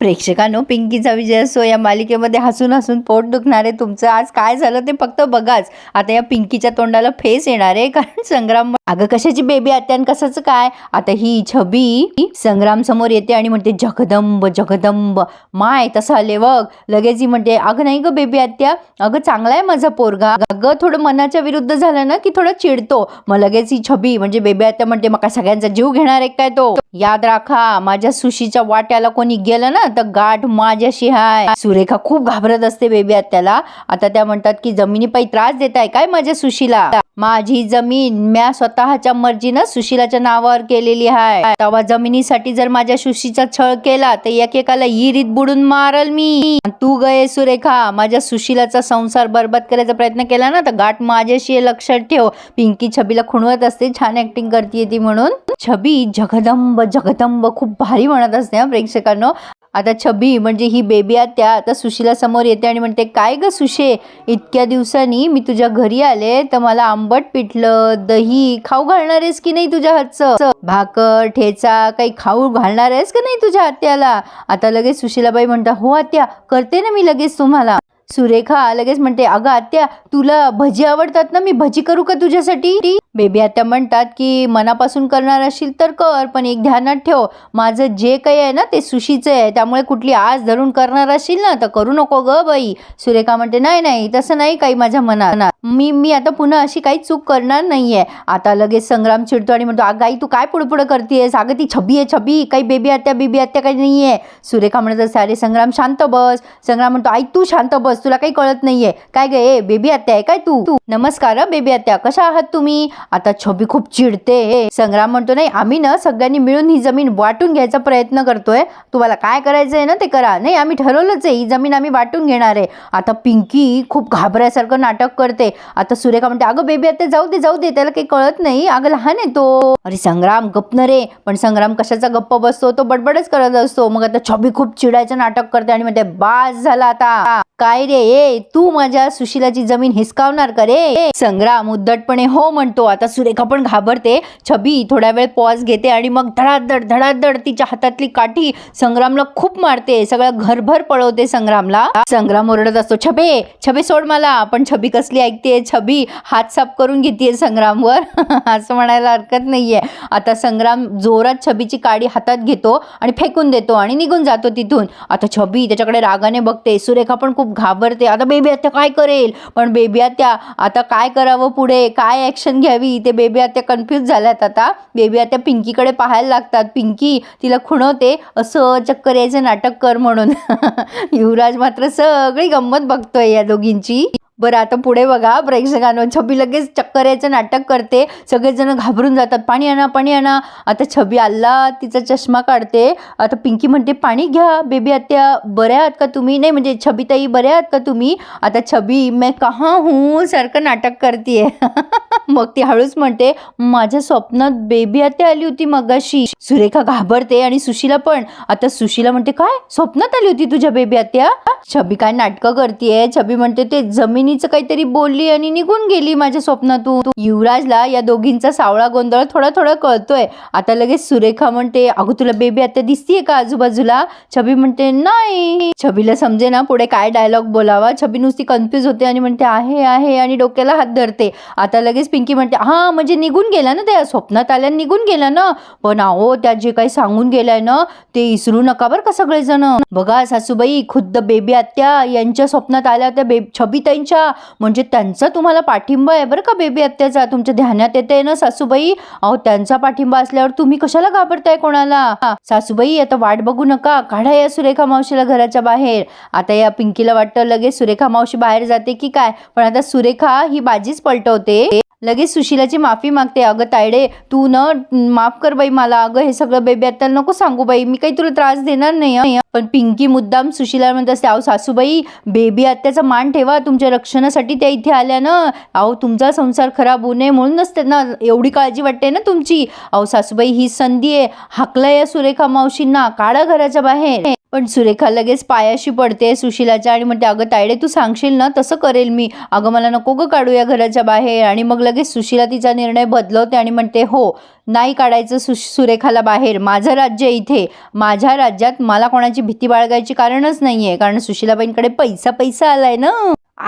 प्रेक्षकांनो पिंकीचा विजय असो या मालिकेमध्ये हसून हसून पोट दुखणारे तुमचं आज काय झालं ते फक्त बघाच. आता या पिंकीच्या तोंडाला फेस येणार आहे कारण संग्राम अगं कशाची बेबी आत्यान कशाचं काय? आता ही छबी संग्राम समोर येते आणि म्हणते जगदंब जगदंब माय तसं आले बघ. लगेच ही म्हणते अगं नाही ग बेबी आत्या. अगं चांगला आहे माझा पोरगा. अगं थोडं मनाच्या विरुद्ध झालं ना की थोडं चिडतो. मग लगेच ही छबी म्हणजे बेबी आत्या म्हणते मग काय सगळ्यांचा जीव घेणार आहे काय तो? याद राखा माझ्या सुशीच्या वाट्याला कोणी गेलं ना तर गाठ माझ्याशी हाय. सुरेखा खूप घाबरत असते बेबी आत्याला. आता त्या म्हणतात की जमिनीपायी त्रास देत आहे काय माझ्या सुशीला? माझी जमीन म्या स्वतः स्वतःच्या मर्जीनं सुशिलाच्या नावावर केलेली आहे तेव्हा जमिनीसाठी जर माझ्या सुशीचा छळ केला तर एकेकाला इरीत बुडून मारल मी. तू गये सुरेखा माझ्या सुशिलाचा संसार बरबाद करायचा प्रयत्न केला ना तर गाठ माझ्याशी लक्षात ठेव. पिंकी छबीला खुणवत असते छान ऍक्टिंग करते ती म्हणून. छबी जगदंब जगदंब खूप भारी म्हणत असते प्रेक्षकांनो. आता छबी म्हणजे ही बेबी आत्या आता सुशीला समोर येते आणि म्हणते काय ग सुशे इतक्या दिवसांनी मी तुझ्या घरी आले तर मला आंबट पिठलं दही खाऊ घालणार आहेस की नाही तुझ्या हातचं? भाकर ठेचा काही खाऊ घालणार आहेस का नाही तुझ्या आत्याला? आता लगेच सुशीलाबाई म्हणता हो आत्या करते ना मी लगेच तुम्हाला. सुरेखा लगेच म्हणते अगं आत्या तुला भजी आवडतात ना? मी भजी करू का तुझ्यासाठी? बेबी आत्या म्हणतात की मनापासून करणार असशील तर कर पण एक ध्यानात ठेव. माझं जे काही आहे ना ते सुशीचं आहे. त्यामुळे कुठली आज धरून करणार असशील ना तर करू नको ग बाई. सुरेखा म्हणते नाही नाही तसं नाही काही माझ्या मनात. मी मी आता पुन्हा अशी काही चूक करणार नाहीये. आता लगेच संग्राम चिडतो आणि म्हणतो अगं आई तू काय पुढपुढं करतेस अगं ती छबी आहे छबी. काही बेबी आत्या बेबी आत्या काही नाही आहे सुरेखा म्हणत असते अरे संग्राम शांत बस. संग्राम म्हणतो आई तू शांत बस. तुला काही कळत नाहीये. काय गे ए बेबी आत्या आहे काय तू? तू. नमस्कार बेबी आत्या. कशा आहात तुम्ही? आता छबी खूप चिडते संग्राम म्हणतो नाही आम्ही ना सगळ्यांनी मिळून ही जमीन वाटून घ्यायचा प्रयत्न करतोय. तुम्हाला काय करायचंय ना ते करा. नाही आम्ही ठरवलंच आहे ही जमीन आम्ही वाटून घेणार आहे. आता पिंकी खूप घाबरायसारखं नाटक करते. आता सुरेखा म्हणते अगं बेबी आत्या जाऊ दे जाऊ दे त्याला काही कळत नाही. अगं लहान आहे तो. अरे संग्राम गप्प न रे. पण संग्राम कशाचा गप्प बसतो? तो बडबडच करत असतो. मग आता छबी खूप चिडायचं नाटक करते आणि म्हणते बास झाला आता. काय रे ए तू माझ्या सुशिलाची जमीन हिसकावणार का रे? संग्राम उद्धटपणे हो म्हणतो. आता सुरेखा पण घाबरते. छबी थोड्या वेळ पॉज घेते आणि मग धडाधड धडाधड तिच्या हातातली काठी संग्रामला खूप मारते. सगळं घरभर पळवते संग्रामला. संग्राम ओरडत असतो छबे छबे सोड मला. पण छबी कसली ऐकते छबी हात साफ करून घेते संग्रामवर. असं म्हणायला हरकत नाहीये. आता संग्राम जोरात छबीची काडी हातात घेतो आणि फेकून देतो आणि निघून जातो तिथून. आता छबी त्याच्याकडे रागाने बघते. सुरेखा पण खूप घाबरते. आता बेबी आत्या काय करेल? पण बेबी आत्या आता काय करावं पुढे? काय ॲक्शन घ्यावी? ते बेबी आत्या कन्फ्यूज झाल्यात आता. बेबी आत्या पिंकीकडे पाहायला लागतात. पिंकी तिला खुणवते असं चक्कर यायचं नाटक कर म्हणून. युवराज मात्र सगळी गंमत बघतोय या दोघींची. बरं आता पुढे बघा. प्रेक्षकांनो छबी लगेच चक्कर यायचं नाटक करते. सगळेजण घाबरून जातात. पाणी आणा पाणी आणा. आता छबी आल्ला तिचा चष्मा काढते. आता पिंकी म्हणते पाणी घ्या बेबी आत्या बऱ्या आहात का तुम्ही? नाही म्हणजे छबीताई बऱ्या आहात का तुम्ही? आता छबी मैं कहा हूँ? सारखं नाटक करते मग ती हळूच म्हणते माझ्या स्वप्नात बेबी आत्या आली होती मगाशी. सुरेखा घाबरते आणि सुशीला पण. आता सुशीला म्हणते काय? स्वप्नात आली होती तुझ्या बेबी आत्या? छबी काय नाटकं करतेय? छबी म्हणते ते जमीन बहिणीचं काहीतरी बोलली आणि निघून गेली माझ्या स्वप्नातून. युवराजला या दोघींचा सावळा गोंधळ थोडा थोडा कळतोय. आता लगेच सुरेखा म्हणते अगं तुला बेबी आता दिसतीये का आजूबाजूला? छबी म्हणते नाही. छबीला समजे ना पुढे काय डायलॉग बोलावा. छबी नुसती कन्फ्यूज होते आणि म्हणते आहे आहे आणि डोक्याला हात धरते. आता लगेच पिंकी म्हणते हा म्हणजे निघून गेला ना त्या? स्वप्नात आल्या निघून गेला ना? पण अहो त्या जे काही सांगून गेलाय ना ते इसरू नका बरं का सगळेजण. बघा सासूबाई खुद्द बेबी आत्या यांच्या स्वप्नात आल्या होत्या बेब छबीताईंच्या म्हणजे त्यांचा तुम्हाला पाठिंबा आहे बरं का बेबी आत्याचा? तुमच्या ध्यानात येते ना सासूबाई? अहो त्यांचा पाठिंबा असल्यावर तुम्ही कशाला घाबरताय कोणाला? सासूबाई आता वाट बघू नका. काढा या सुरेखा मावशीला घराच्या बाहेर. आता या पिंकीला वाटतं लगेच सुरेखा मावशी बाहेर जाते की काय? पण आता सुरेखा ही बाजीच पलटवते. लगेच सुशिलाची माफी मागते. अगं तायडे तू न माफ कर बाई मला. अगं हे सगळं बेबी आता नको सांगू बाई. मी काही तुला त्रास देणार नाही पण पिंकी मुद्दाम सुशिला म्हणत असते अहो सासूबाई बेबी आत्याचा मान ठेवा. तुमच्या रक्षणासाठी त्या इथे आल्या ना. अहो तुमचा संसार खराब होऊ नये म्हणूनच त्यांना एवढी काळजी वाटते ना तुमची. अहो सासूबाई ही संधी आहे. हाकला या सुरेखा मावशींना. काढा घराच्या बाहेर. पण सुरेखा लगेच पायाशी पडते सुशिलाच्या आणि म्हणते अगं तायडे तू सांगशील ना तसं करेल मी. अगं मला नको गं काढू या घराच्या बाहेर. आणि मग लगेच सुशिला तिचा निर्णय बदलवते आणि म्हणते हो नाही काढायचं सु सुरेखाला बाहेर. माझं राज्य इथे. माझ्या राज्यात मला कोणाची भीती बाळगायची कारणच नाही आहे कारण सुशिलाबाईंकडे पैसा पैसा आलाय ना.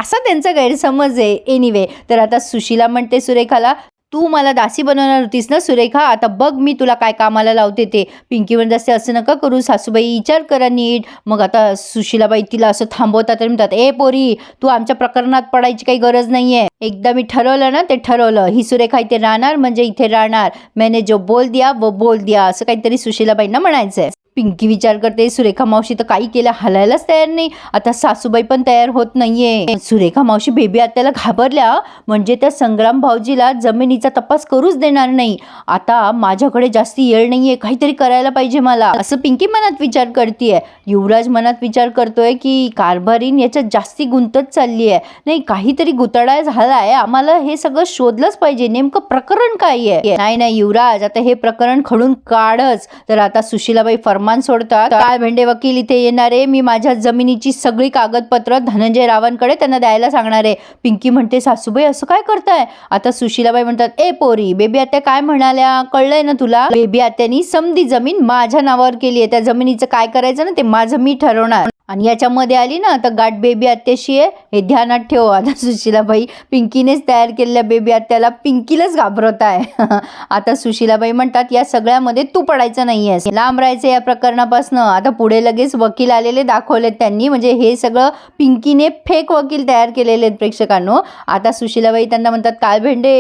असा त्यांचा गैरसमज आहे. एनिवे तर आता सुशिला म्हणते सुरेखाला तू मला दासी बनवणार होतीस ना सुरेखा? आता बघ मी तुला काय कामाला लावते ते. पिंकी म्हणत असते असं नका करू सासूबाई विचार करा नीट. मग आता सुशीलाबाई तिला असं थांबवतात तर म्हणतात ए पोरी तू आमच्या प्रकरणात पडायची काही गरज नाही आहे एकदा मी ठरवलं ना ते ठरवलं. ही सुरेखा इथे राहणार म्हणजे इथे राहणार. मैंने जो बोल दिया वो बोल दिया असं काहीतरी सुशीलाबाईंना म्हणायचं आहे पिंकी विचार करते सुरेखा मावशी तर काही केलं हलायलाच तयार नाही. आता सासूबाई पण तयार होत नाहीये. सुरेखा मावशी बेबी आत्याला घाबरल्या म्हणजे त्या संग्राम भाऊजीला जमिनीचा तपास करूच देणार नाही. आता माझ्याकडे जास्ती येळ नाहीये काहीतरी करायला पाहिजे मला. असं पिंकी मनात विचार करतीये. युवराज मनात विचार करतोय की कारभारीन याच्यात जास्ती गुंतत चालली आहे नाही काहीतरी गुतडा झालाय. आम्हाला हे सगळं शोधलंच पाहिजे. नेमकं प्रकरण काय आहे? नाही नाही युवराज आता हे प्रकरण खडून काढच. तर आता सुशीलाबाई फर्मा सामान सोडतात. काय भेंडे वकील इथे येणारे. मी माझ्या जमिनीची सगळी कागदपत्र धनंजय रावांकडे त्यांना द्यायला सांगणार आहे. पिंकी म्हणते सासूबाई असं काय करताय? आता सुशीलाबाई म्हणतात ए पोरी बेबी आत्या काय म्हणाल्या? कळलंय ना तुला? बेबी आत्यानी समधी जमीन माझ्या नावावर केली आहे. त्या जमिनीचं काय करायचं ना ते माझं मी ठरवणार. आणि याच्यामध्ये आली ना तर गाठ बेबी आत्याशी आहे हे ध्यानात ठेव आता सुशिलाबाई. पिंकीनेच तयार केलेल्या बेबी आत्याला पिंकीलाच घाबरत आहे. आता सुशिलाबाई म्हणतात या सगळ्यामध्ये तू पडायचं नाही आहेस लांब राहायचं या प्रकरणापासून. आता पुढे लगेच वकील आलेले दाखवलेत त्यांनी. म्हणजे हे सगळं पिंकीने फेक वकील तयार केलेले आहेत प्रेक्षकांनो. आता सुशिलाबाई त्यांना म्हणतात काय भेंडे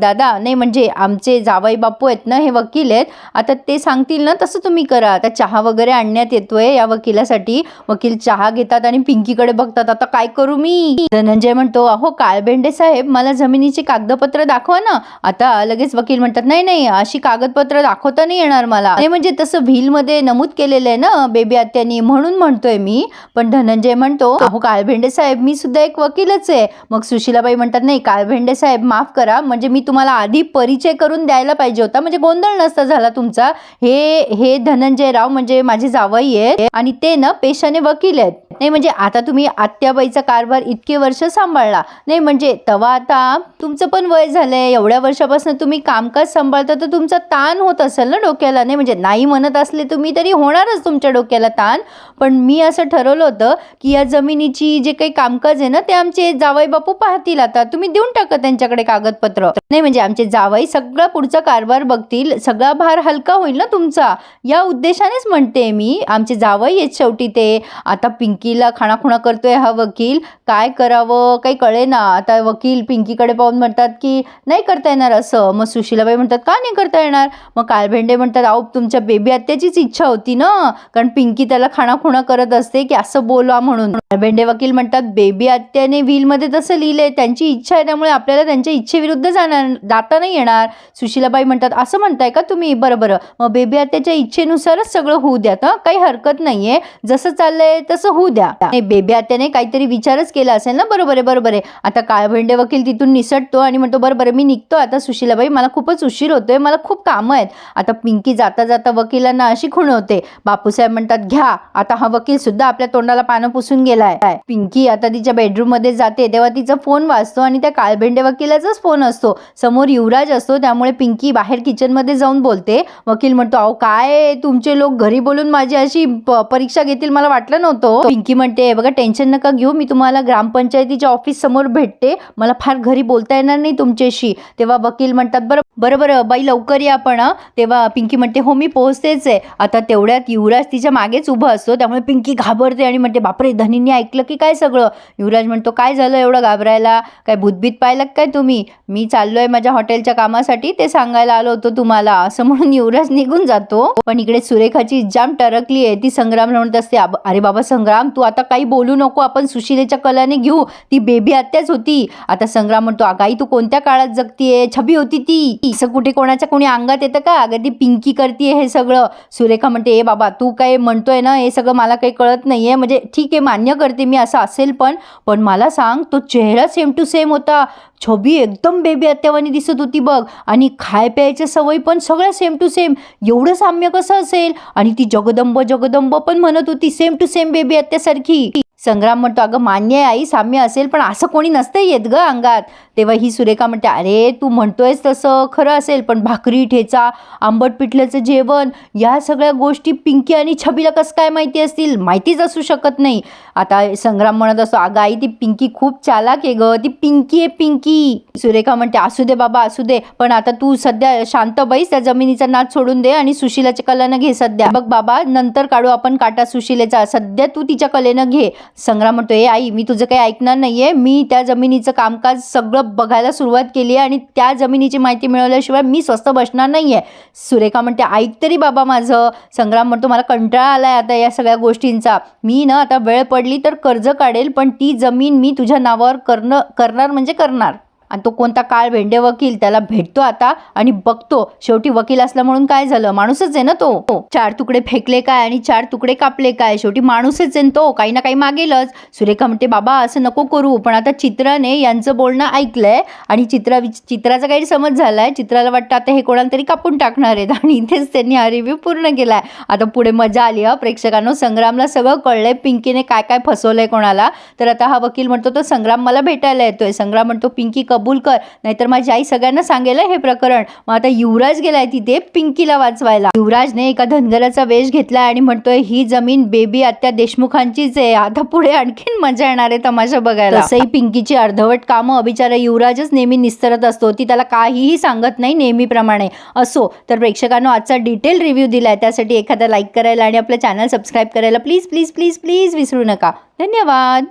दादा? नाही म्हणजे आमचे जावाई बापू आहेत ना हे वकील आहेत. आता ते सांगतील ना तसं तुम्ही करा. आता चहा वगैरे आणण्यात येतोय या वकिलासाठी. वकील चहा घेतात आणि पिंकीकडे बघतात. आता काय करू मी? धनंजय म्हणतो अहो काळबेंडे साहेब मला जमिनीची कागदपत्र दाखवा ना. आता लगेच वकील म्हणतात नाही नाही अशी कागदपत्र दाखवता नाही येणार मला. नाही म्हणजे तसं व्हील मध्ये नमूद केलेलं आहे ना बेबी आत्यानी म्हणून म्हणतोय मी. पण धनंजय म्हणतो अहो काळभेंडे साहेब मी सुद्धा एक वकीलच आहे. मग सुशीलाबाई म्हणतात नाही काळभेंडे साहेब माफ करा. म्हणजे मी तुम्हाला आधी परिचय करून द्यायला पाहिजे होता. म्हणजे गोंधळ नसता झाला तुमचा. हे हे धनंजय राव म्हणजे माझे जावई आहेत. आणि ते ना पेशाने वकील आहेत नाही म्हणजे आता तुम्ही आत्याबाईचा कारभार इतके वर्ष सांभाळला. नाही म्हणजे तेव्हा आता तुमचं पण वय झालंय एवढ्या वर्षापासून तुम्ही कामकाज सांभाळता तर तुमचा ताण होत असेल ना डोक्याला. नाही म्हणजे नाही म्हणत असले तुम्ही तरी होणारच तुमच्या डोक्याला ताण. पण मी असं ठरवलं होतं की या जमिनीची जे काही कामकाज आहे ना ते आमचे जावई बापू पाहतील आता. तुम्ही देऊन टाका त्यांच्याकडे कागदपत्र. नाही म्हणजे आमचे जावई सगळा पुढचा कारभार बघतील सगळा भार हलका होईल ना तुमचा. या उद्देशानेच म्हणते मी आमचे जावई आहेत शेवटी ते. आता पिंकीला खाणाखुणा करतोय हा वकील. काय करावं? काही कळे ना. आता वकील पिंकीकडे पाहून म्हणतात की नाही करता येणार असं. मग सुशीलाबाई म्हणतात का नाही करता येणार? मग काळभेंडे म्हणतात आहो तुमच्या बेबी आत्याचीच इच्छा होती ना. कारण पिंकी त्याला खाणाखुणा करत असते की असं बोलवा म्हणून. काळभेंडे वकील म्हणतात बेबी आत्याने व्हीलमध्ये तसं लिहिलंय त्यांची इच्छा आहे त्यामुळे आपल्याला त्यांच्या इच्छेविरुद्ध जाणार जाता नाही येणार. सुशीलाबाई म्हणतात असं म्हणताय का तुम्ही? बरं बरं. मग बेबी आत्याच्या इच्छेनुसारच सगळं होऊ द्या तर काही हरकत नाहीये. जसं चाललंय तसं होऊ द्या. बेबी आत्याने काहीतरी विचारच केला असेल ना? बरोबर आहे बरोबर आहे. आता काळभेंडे वकील तिथून निसटतो आणि म्हणतो बरोबर बरं मी निघतो आता सुशीलाबाई. मला खूपच उशीर होतोय. मला खूप कामं आहेत. आता पिंकी जाता जाता वकिलांना अशी खुणवते बापूसाहेब म्हणतात घ्या. आता हा वकील सुद्धा आपल्या तोंडाला पानं पुसून गेलाय. पिंकी आता तिच्या बेडरूममध्ये जाते तेव्हा तिचा फोन वाजतो आणि त्या काळभेंडे वकिलाचाच फोन असतो. समोर युवराज असतो त्यामुळे पिंकी बाहेर किचनमध्ये जाऊन बोलते. वकील म्हणतो अहो काय? तुमचे लोक घरी बोलून माझी अशी परीक्षा घेतील मला वाटलं नव्हतं. पिंकी म्हणते बघा टेन्शन नका घेऊ मी तुम्हाला ग्रामपंचायतीच्या ऑफिस समोर भेटते. मला फार घरी बोलता येणार नाही तुमच्याशी. तेव्हा वकील म्हणतात बरं बरं बरं बाई लवकर या आपण तेव्हा पिंकी म्हणते हो मी पोहोचतेच आहे. आता तेवढ्यात युवराज तिच्या मागेच उभं असतो त्यामुळे पिंकी घाबरते आणि म्हणते बापरे धनींनी ऐकलं की काय सगळं? युवराज म्हणतो काय झालं एवढं घाबरायला? काय भूतभीत पाहिलं काय तुम्ही? मी चाललोय माझ्या हॉटेलच्या कामासाठी ते सांगायला आलो होतो तुम्हाला. असं म्हणून युवराज निघून जातो. पण इकडे सुरेखाची जाम टरकली आहे. ती संग्रामला म्हणत असते अरे बाबा संग्राम तू आता काही बोलू नको. आपण सुशिलेच्या कलाने घेऊ. ती बेबी आत्याच होती. आता संग्राम म्हणतो अगाई तू कोणत्या काळात जगतीये? छबी होती ती. असं कुठे कोणाच्या कोणी अंगात येतं का? अगं ती पिंकी करतीये हे सगळं. सुरेखा म्हणते ए बाबा तू काय म्हणतोय ना? हे सगळं मला काही कळत नाही आहे म्हणजे ठीक आहे मान्य करते मी असं असेल पण पण मला सांग तो चेहरा सेम टू सेम होता. छबी एकदम बेबी अत्यावानी दिसत होती बघ. आणि खाय प्यायच्या सवयी पण सगळ्या सेम टू सेम एवढं साम्य कसं असेल? आणि ती जगदंब जगदंब पण म्हणत होती सेम टू सेम बेबी आत्यासारखी संग्राम म्हणतो अगं मान्य आहे आई साम्य असेल पण असं कोणी नसतं येत ग अंगात. तेव्हा ही सुरेखा म्हणते अरे तू म्हणतोयस तसं खरं असेल पण भाकरी ठेचा आंबट पिठल्याचं जेवण या सगळ्या गोष्टी पिंकी आणि छबीला कसं काय माहिती असतील? माहितीच असू शकत नाही. आता संग्राम म्हणत असतो अगं आई ती पिंकी खूप चालाक आहे ग ती पिंकी आहे पिंकी. सुरेखा म्हणते असू दे बाबा असू दे पण आता तू सध्या शांत बैस त्या जमिनीचा नाच सोडून दे आणि सुशिलाच्या कलेनं घे सध्या. बघ बाबा नंतर काढू आपण काटा सुशिलेचा सध्या तू तिच्या कलेनं घे. संग्राम म्हणतो ए आई मी तुझं काही ऐकणार नाहीये. मी त्या जमिनीचं कामकाज सगळं बघायला सुरुवात केली आहे आणि त्या जमिनीची माहिती मिळवल्याशिवाय मी स्वस्त बसणार नाहीये. सुरेखा म्हणते ऐक तरी बाबा माझं. संग्राम म्हणतो मला कंटाळा आलाय आता या सगळ्या गोष्टींचा. मी ना आता वेळ पडली तर कर्ज काढेल पण ती जमीन मी तुझ्या नावावर करणं करणार म्हणजे करणार. आणि तो कोणता काळ भेंडे वकील त्याला भेटतो आता आणि बघतो. शेवटी वकील असला म्हणून काय झालं? माणूसच आहे ना तो. चार तुकडे फेकले काय आणि चार तुकडे कापले काय? शेवटी माणूसच आहे ना तो. काही ना काही मागेलच. सुरेखा म्हणते बाबा असं नको करू. पण आता चित्राने यांचं बोलणं ऐकलंय आणि चित्रा चित्राचा काही समज झालाय. चित्राला वाटतं आता हे कोणाला तरी कापून टाकणार आहेत. आणि इथेच त्यांनी हा रिव्ह्यू पूर्ण केलाय. आता पुढे मजा आली हा. प्रेक्षकांनो संग्रामला सगळं कळलंय. पिंकीने काय काय फसवलंय कोणाला? तर आता हा वकील म्हणतो तो संग्राम मला भेटायला येतोय. संग्राम म्हणतो पिंकी कबूल कर. नाहीतर माझी आई सगळ्यांना सांगेल हे प्रकरण. मग आता युवराज गेलाय तिथे पिंकीला वाचवायला. युवराजने एका धनगराचा वेश घेतलाय आणि म्हणतोय ही जमीन बेबी आत्या देशमुखांचीच आहे. आता पुढे आणखीन मजा येणार आहे तमाशा बघायला. तसंही पिंकीची अर्धवट कामं बिचारा युवराजच नेहमी निस्तरत असतो. ती त्याला काहीही सांगत नाही नेहमीप्रमाणे. असो तर प्रेक्षकांनो आजचा डिटेल रिव्ह्यू दिलाय. त्यासाठी एखादा लाईक करायला आणि आपलं चॅनल सबस्क्राईब करायला प्लीज प्लीज प्लीज प्लीज विसरू नका. धन्यवाद.